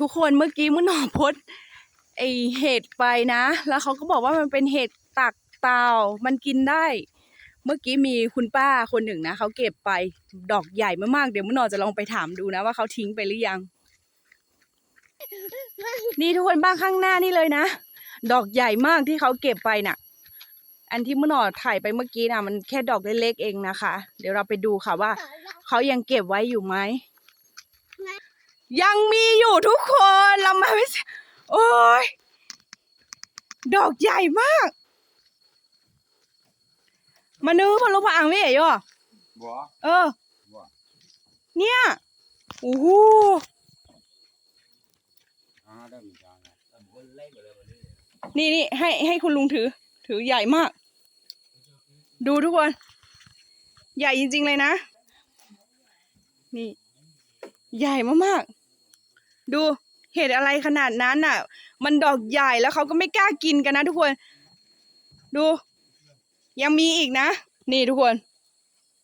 ทุกคนเมื่อกี้มุนหนอพดไอเห็ดไปนะ แล้วเขาก็บอกว่ามันเป็นเห็ดตักเต่ามันกินได้ เมื่อกี้มีคุณป้าคนหนึ่งนะเขาเก็บไปดอกใหญ่มากๆเดี๋ยวมุนหนอจะลองไปถามดูนะว่าเขาทิ้งไปหรือยัง นี่ทุกคนบ้างข้างหน้านี่เลยนะดอกใหญ่มากที่เขาเก็บไปน่ะ อันที่มุนหนอถ่ายไปเมื่อกี้น่ะ มันแค่ดอกเล็กๆเองนะคะ เดี๋ยวเราไปดูค่ะว่าเขายังเก็บไว้อยู่ไหม ยังมีอยู่ทุกคนเรามาไม่เสร็จโอ้ยดอกใหญ่มาก มานื้อพอลูกพะอังไม่เอ๋ยอะบ่เออบ่เนี่ยโอ้โหอ่าได้เหมือนกันนะคนเล่นไปเลยวันนี้นี่นี่ให้ให้คุณลุงถือ ถือใหญ่มาก ดูทุกคน ใหญ่จริง ๆ เลยนะ นี่ ใหญ่มากๆ ดูเห็ดอะไรขนาดนั้นน่ะ มันดอกใหญ่แล้วเขาก็ไม่กล้ากินกันนะทุกคน ดู ยังมีอีกนะ นี่ทุกคน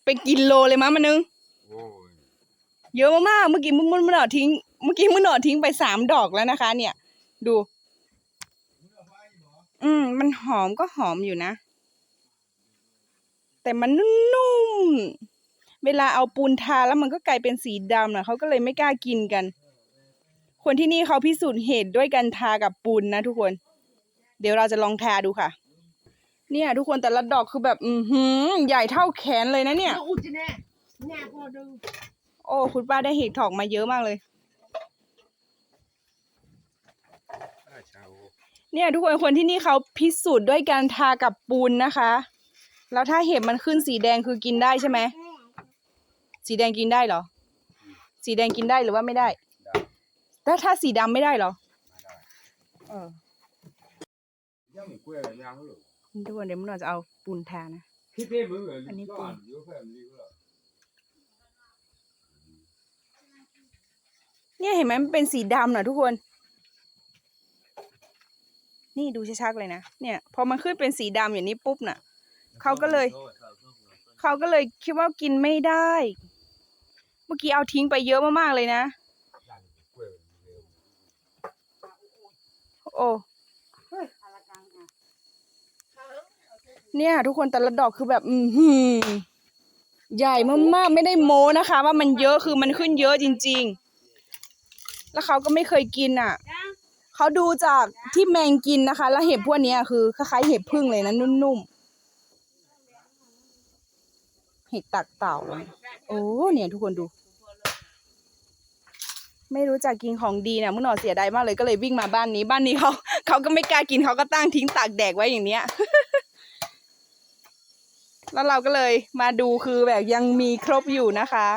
เป็นกินโลเลยมั้งมันนึงเยอะมากๆเมื่อกี้มึงมึงหนอทิ้ง เมื่อกี้มึงหนอทิ้งไปสามดอกแล้วนะคะ เนี่ย ดู อืม มันหอมก็หอมอยู่นะ แต่มันนุ่ม เวลาเอาปูนทาแล้วมันก็กลายเป็นสีดำนะเขาก็เลยไม่กล้ากินกัน คนที่นี่เขาพิสูจน์เหตุด้วยการทากับปูนนะทุกคน เดี๋ยวเราจะลองทาดูค่ะ เนี่ยทุกคนแต่ละดอกคือแบบอือหือใหญ่เท่าแขนเลยนะเนี่ย อุจแน่แน่พอดูโอ้คุณป้าได้เห็ดถอกมาเยอะมากเลย เนี่ยทุกคนคนที่นี่เขาพิสูจน์ด้วยการทากับปูนนะคะ แล้วถ้าเห็บมันขึ้นสีแดงคือกินได้ใช่ไหม สีแดงกินได้เหรอ สีแดงกินได้หรือว่าไม่ได้ แต่ถ้าสีดำไม่ได้เหรอมาได้เออยังไม่กล้วยอะไรยังหรอทุกคนเดี๋ยวมันเราจะเอาปูนทานะ พี่เต้มือเหรออันนี้ก็ปูอ่านเยอะแค่นี้ก็เหรอเนี่ยเห็นไหมมันเป็นสีดำน่ะทุกคน นี่ดูชัดๆเลยนะ เนี่ยพอมันขึ้นเป็นสีดำอย่างนี้ปุ๊บน่ะ เขาก็เลย เขาก็เลยคิดว่ากินไม่ได้ เมื่อกี้เอาทิ้งไปเยอะมากๆเลยนะ กล้วยเร็ว โอ้เนี่ย ทุกคนแต่ละดอกคือแบบ อืใหญ่มากๆไม่ได้โม้นะคะ ว่ามันเยอะคือมันขึ้นเยอะจริง ๆ แล้วเขาก็ไม่เคยกินอะเขาดูจากที่แมงกินนะคะ แล้วเห็บพวกนี้คือคล้ายๆเห็บพึ่งเลยนะนุ่มๆเห็ดตักเต่า โอ้เนี่ยทุกคนดู ไม่รู้จักกินของดีเนี่ยมื่อหนอเสียดายมากเลยก็เลยวิ่งมาบ้านนี้ บ้านนี้เขาเขาก็ไม่กล้ากินเขาก็ตั้งทิ้งตากแดกไว้อย่างเนี้ย แล้วเราก็เลยมาดูคือแบบยังมีครบอยู่นะคะ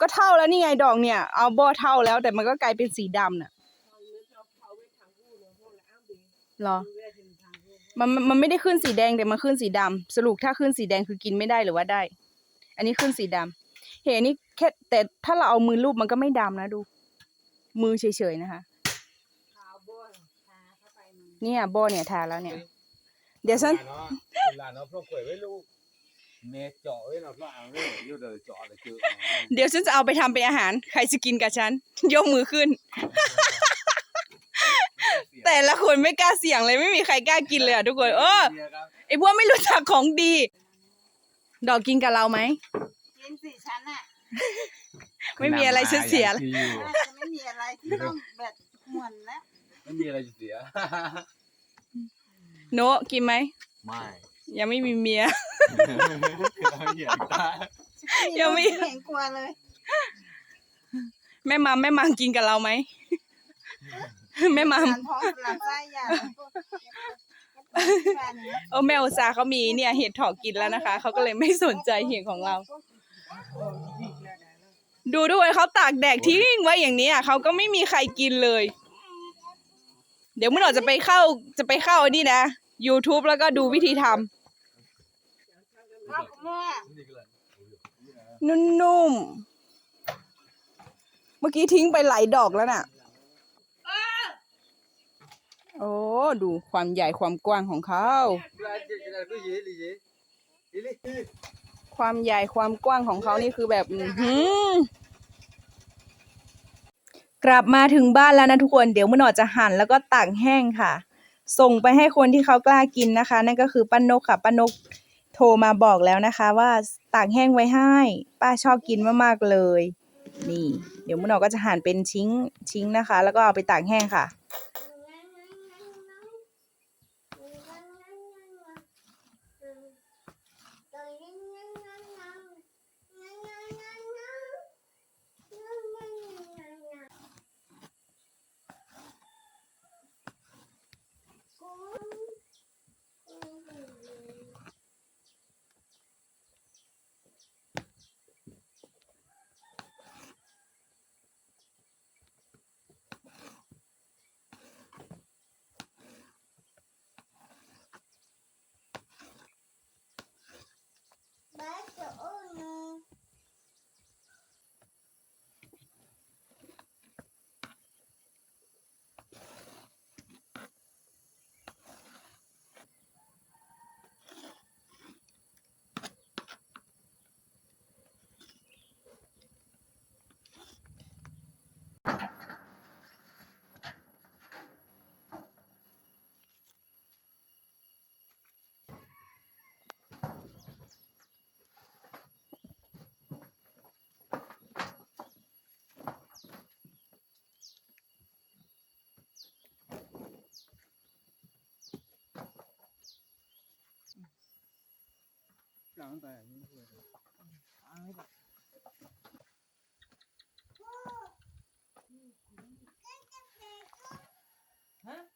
ก็เท่าแล้วนี่ไงดอกเนี่ย เอาบ่อเท่าแล้วแต่มันก็กลายเป็นสีดำน่ะเหรอมันมันมันไม่ได้ขึ้นสีแดงแต่มันขึ้นสีดำสรุปถ้าขึ้นสีแดงคือกินไม่ได้หรือว่าได้ อันนี้ขึ้นสีดำเห็นนี่แค่แต่ถ้าเราเอามือลูบมันก็ไม่ดำนะดู มือเฉยๆนะคะขาวบ้วนทาเข้าไปมันเนี่ยบ่อเนี่ยทาแล้วเนี่ย เดี๋ยวฉันเนาะเวลาเนาะพวกกล้วยไว้ลูกเมเจาะไว้เนาะพวกอ่างเลยอยู่เดี๋ยวเจาะเลยคือเดี๋ยวฉันจะเอาไปทำเป็นอาหาร ใครจะกินกับฉัน ยกมือขึ้น แต่ละคนไม่กล้าเสี่ยงเลยไม่มีใครกล้ากินเลยอะทุกคนเออไอพวกไม่รู้จักของดี ดอกกินกับเราไหมกินสิฉันอะ ไม่มีอะไรฉันเสียน่าจะไม่มีอะไรที่ต้องแบบหมวนแล้วไม่มีอะไรจะเสีย โนะกินไหม ไม่ยังไม่มีเมีย เราเหยียบตายังไม่ เห็นกลัวเลย แม่มัมแม่มัมกินกับเราไหม แม่มัมทานท้องลำไส้ใหญ่เออแม่อุตสาห์เขามีเนี่ยเห็ดถอกกินแล้วนะคะ เขาก็เลยไม่สนใจเห็ดของเรา ดูด้วยเขาตากแดดทิ้งไว้อย่างนี้อะเขาก็ไม่มีใครกินเลย เดี๋ยวเมื่อหน่อยจะไปเข้าจะไปเข้านี่นะ YouTube แล้วก็ดูวิธีทำข้าวแม่นุ่มๆ เมื่อกี้ทิ้งไปหลายดอกแล้วน่ะ โอ้ ดูความใหญ่ความกว้างของเขา ความใหญ่ความกว้างของเขานี่คือแบบอื้อหือ กลับมาถึงบ้านแล้วนะทุกคนเดี๋ยวมื่อหนอจะหั่นแล้วก็ตากแห้งค่ะ ส่งไปให้คนที่เขากล้ากินนะคะ นั่นก็คือป้านกค่ะป้านกโทรมาบอกแล้วนะคะ ว่าตากแห้งไว้ให้ ป้าชอบกินมากๆเลย นี่ เดี๋ยวมื่อหนอก็จะหั่นเป็นชิ้นชิ้นนะคะ แล้วก็เอาไปตากแห้งค่ะ 两袋，嗯，啊，不，哥哥，哎，